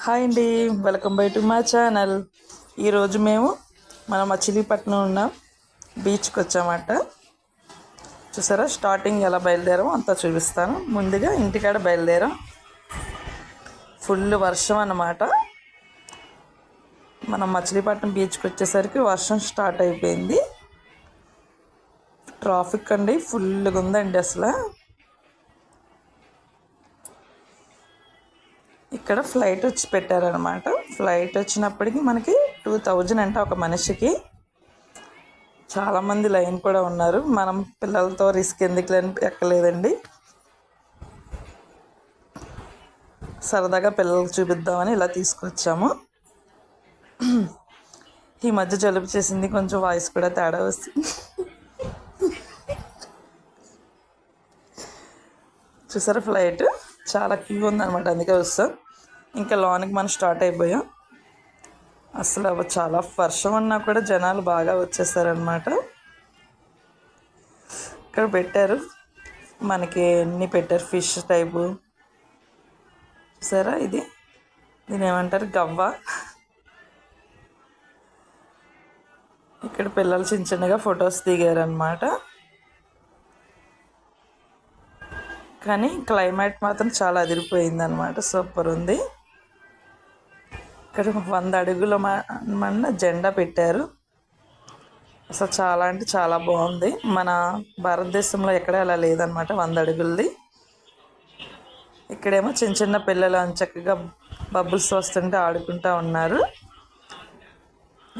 Hi అండి. Welcome by to మా channel. ఈరోజు మేము మన మచిలీపట్నం ఉన్న బీచ్కి వచ్చామట. చూసారా? స్టార్టింగ్ ఎలా బయలుదేరామో అంతా చూపిస్తాను. ముందుగా ఇంటికాడ బయలుదేరాం. ఫుల్ వర్షం అన్నమాట. మనం మచిలీపట్నం బీచ్కి వచ్చేసరికి వర్షం స్టార్ట్ అయిపోయింది. ట్రాఫిక్ అండి ఫుల్గా ఉందండి అసలు. ఇక్కడ ఫ్లైట్ వచ్చి పెట్టారనమాట ఫ్లైట్ వచ్చినప్పటికి మనకి టూ థౌజండ్ అంటే ఒక మనిషికి. చాలామంది లైన్ కూడా ఉన్నారు. మనం పిల్లలతో రిస్క్ ఎందుకు లేని ఎక్కలేదండి. సరదాగా పిల్లలకు చూపిద్దామని ఇలా తీసుకొచ్చాము. ఈ మధ్య జలుబు చేసింది కొంచెం వాయిస్ కూడా తేడా వస్తుంది. చూసారా ఫ్లైట్ చాలా క్యూ ఉందన్నమాట అందుకే వస్తాం. ఇంకా లోనికి మనం స్టార్ట్ అయిపోయాం. అసలు చాలా వర్షం అన్నా కూడా జనాలు బాగా వచ్చేసారనమాట ఇక్కడ పెట్టారు. మనకి ఎన్ని పెట్టారు? Fish type. చూసారా ఇది. దీని ఏమంటారు? గవ్వ. ఇక్కడ పిల్లలు చిన్న చిన్నగా ఫొటోస్ దిగారనమాట కానీ క్లైమేట్ మాత్రం చాలా అదిరిపోయింది అనమాట సూపర్ ఉంది. ఇక్కడ వంద అడుగుల మన జెండా పెట్టారు. అసలు చాలా అంటే చాలా బాగుంది. మన భారతదేశంలో ఎక్కడ అలా లేదనమాట వంద అడుగులది. ఇక్కడేమో చిన్న చిన్న పిల్లలు చక్కగా బబుల్స్ వస్తుంటే ఆడుకుంటూ ఉన్నారు.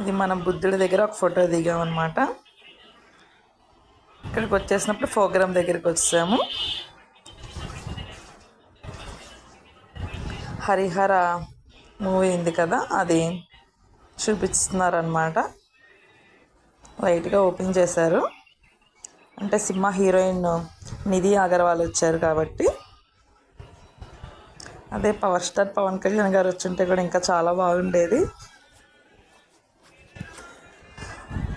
ఇది మన బుద్ధుడి దగ్గర ఒక ఫోటో దిగామన్నమాట. ఇక్కడికి వచ్చేసినప్పుడు ప్రోగ్రామ్ దగ్గరికి వచ్చాము. హరిహర మూవీ ఉంది కదా అది చూపిస్తున్నారనమాట లైట్గా ఓపెన్ చేశారు. అంటే సినిమా హీరోయిన్ నిధి అగర్వాల్ వచ్చారు కాబట్టి. అదే పవర్ స్టార్ పవన్ కళ్యాణ్ గారు వచ్చుంటే కూడా ఇంకా చాలా బాగుండేది.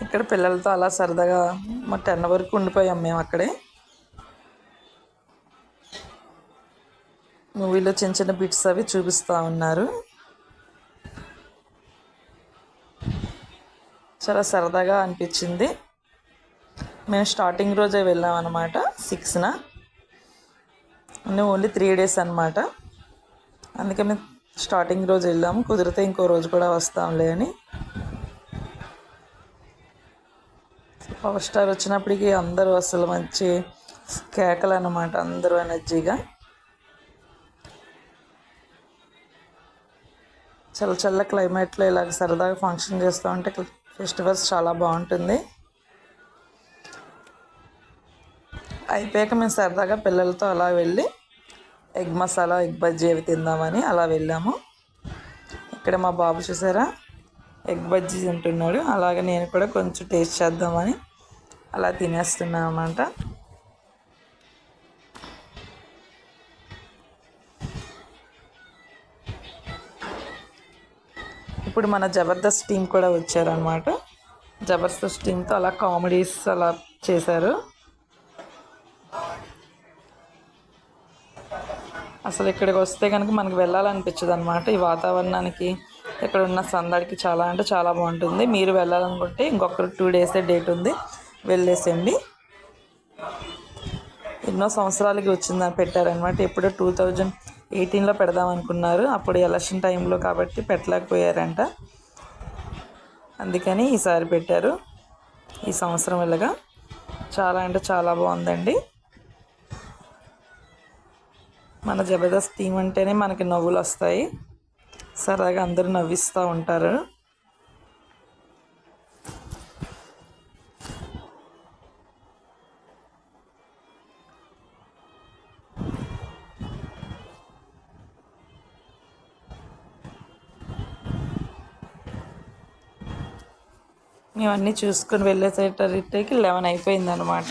ఇక్కడ పిల్లలతో అలా సరదాగా మా టెన్ వరకు ఉండిపోయాం మేము అక్కడే. మూవీలో చిన్న చిన్న బిట్స్ అవి చూపిస్తూ ఉన్నారు. చాలా సరదాగా అనిపించింది. మేము స్టార్టింగ్ రోజే వెళ్ళాం అనమాట సిక్స్న ఓన్లీ త్రీ డేస్ అనమాట అందుకే మేము స్టార్టింగ్ రోజు వెళ్ళాము కుదిరితే ఇంకో రోజు కూడా వస్తాంలే అని. పవర్ స్టార్ వచ్చినప్పటికీ అందరూ అసలు మంచి కేకలు అనమాట అందరూ ఎనర్జీగా చల్ల చల్ల క్లైమేట్లో ఇలాగ సరదాగా ఫంక్షన్ చేస్తూ ఉంటే ఫెస్టివల్స్ చాలా బాగుంటుంది. అయిపోయాక మేము సరదాగా పిల్లలతో అలా వెళ్ళి ఎగ్ మసాలా ఎగ్ బజ్జీ అవి తిందామని అలా వెళ్ళాము. ఇక్కడ మా బాబు చూసారా? ఎగ్ బజ్జీ తింటున్నాడు. అలాగే నేను కూడా కొంచెం టేస్ట్ చేద్దామని అలా తినేస్తున్నాను అన్నమాట ఇప్పుడు మన జబర్దస్త్ టీం కూడా వచ్చారనమాట జబర్దస్త్ టీంతో అలా కామెడీస్ అలా చేశారు. అసలు ఇక్కడికి వస్తే కనుక మనకు వెళ్ళాలనిపించదు అనమాట ఈ వాతావరణానికి ఇక్కడ ఉన్న సందడికి చాలా అంటే చాలా బాగుంటుంది. మీరు వెళ్ళాలనుకుంటే ఇంకొక టూ డేసే డేట్ ఉంది వెళ్ళేసండి ఎన్నో సంవత్సరాలకి వచ్చిందని పెట్టారనమాట ఎప్పుడో టూ థౌజండ్ ఎయిటీన్లో పెడదాం అనుకున్నారు. అప్పుడు ఎలక్షన్ టైంలో కాబట్టి పెట్టలేకపోయారంట. అందుకని ఈసారి పెట్టారు. ఈ సంవత్సరం వెళ్ళగా చాలా అంటే చాలా బాగుందండి. మన జబర్దస్త్ థీమ్ అంటేనే మనకి నవ్వులు వస్తాయి. సరదాగా అందరూ నవ్విస్తూ ఉంటారు. మేము అన్నీ చూసుకొని వెళ్ళేసేటరికి లెవెన్ అయిపోయింది అనమాట